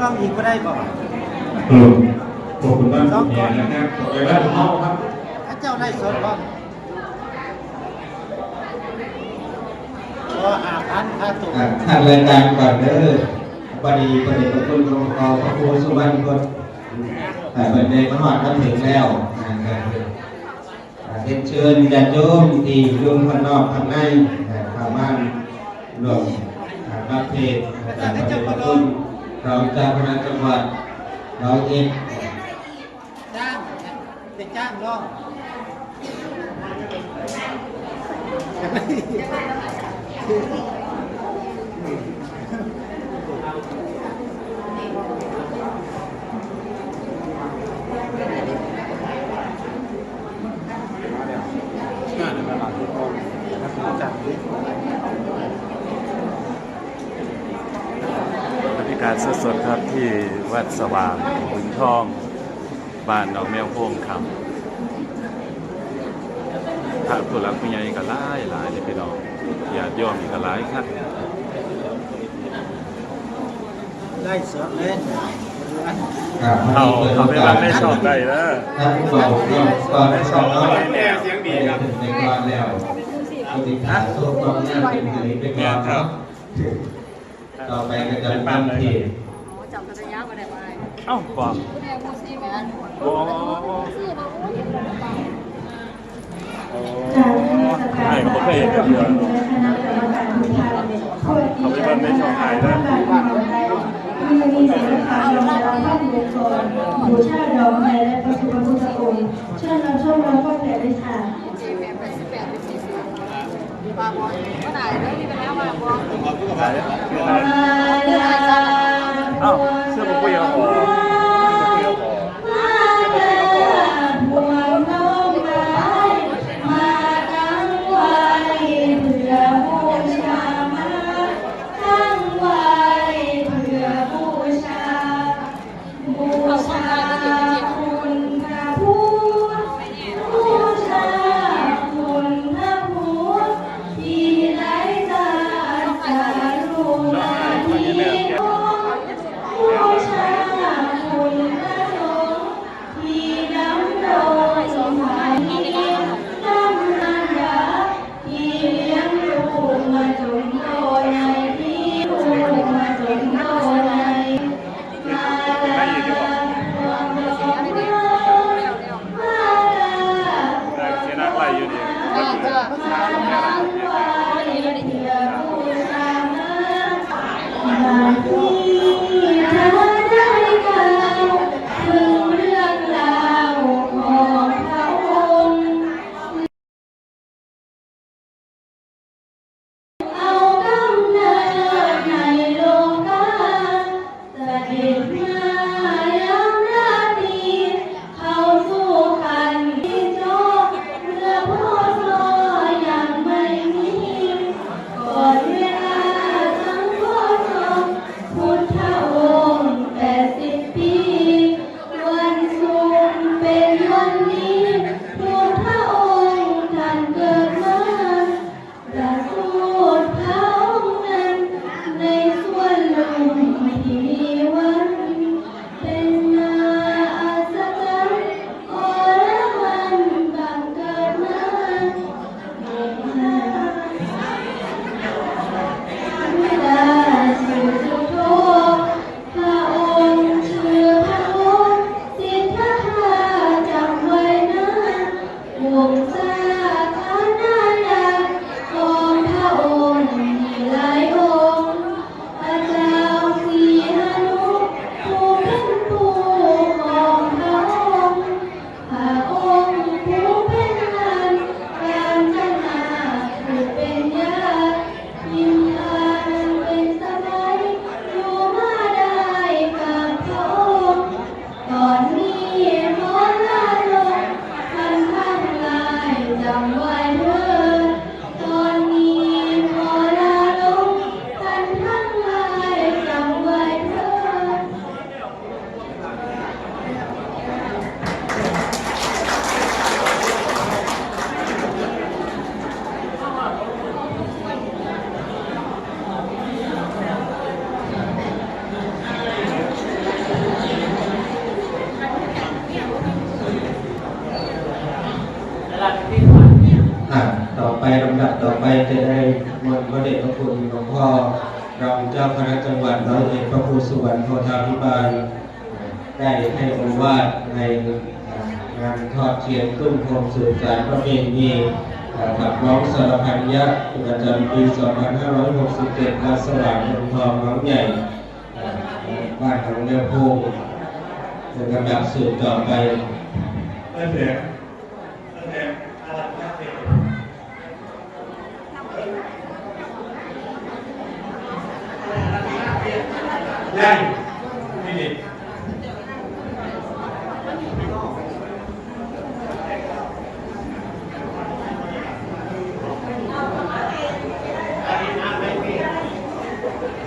น้องอีกก็ได้บ่เออขอบคุณมากคุณแม่นะครับขอบคุณมากคุณพ่อครับถ้าเจ้าได้สดบ่ก็หาพันค่าตัวอะทางรายการก่อนเด้อบัดนี้ประเด็นคุณรองกอพระครูสุวรรณคนแต่บัดนี้มาหอดมาถึงแล้วนะครับอะเรียนเชิญญาติโยมที่อยู่ข้างนอกข้างในอะทางบ้านรวมอะรับเทศน์อาจารย์พระเดชพระคุณ รองเจ้าคณะจังหวัดร้อยเอ็ดจ้างเป็นจ้างน้องบรรยากาศสดๆครับที่วัดสว่างขุนทอง บ้านหนองแมวโพงครับพระผู้หลักผู้ใหญ่ก็หลายหลายเลยพี่น้องญาติโยมอีกก็หลายครับได้สดเลยอันครับเอาเอาไปรับในช่องได้นะท่านผู้บอกก็ก็ได้สองน้อยเสียงดีครับในก่อนแล้วปฏิภาณตัวความน่าเป็นสิริเป็นก่อนครับ ต่อไปก็จะเป็นที่จับภรรยามาได้ไหมเอ้าบอกแม่พูดสิแม่โอ้ซื้อมาโอ้ยโอ้ไอ้ก็เคยเห็นเดือนเขาไปเบิ่งในช่องไทยนะมีแต่ละคำเราเราท่านบุคคลบูชาดอกไม้และพระสุภพุทธองค์เชิญเราชมเราก็แผ่ได้ค่ะ เจแม่แปดสิบแปดเป็นสี่สิบ ว่ ก็ไพ่อรองเจ้าคณะจังหวัดร้อยเอ็ดพระครูสุวรรณโพธาภิบาล ได้ให้โอวาทในงานทอดเทียนขึ้นโคมสื่อสารประเพณีขับร้องสารพันยักษ์ประจำปี 2567ณสว่างเมืองทองน้องใหญ่บ้านของแม่พูงเป็นลำดับสืบต่อไปตั้งแต่ตั้งแต่อะไรนะเด็ ใหญ่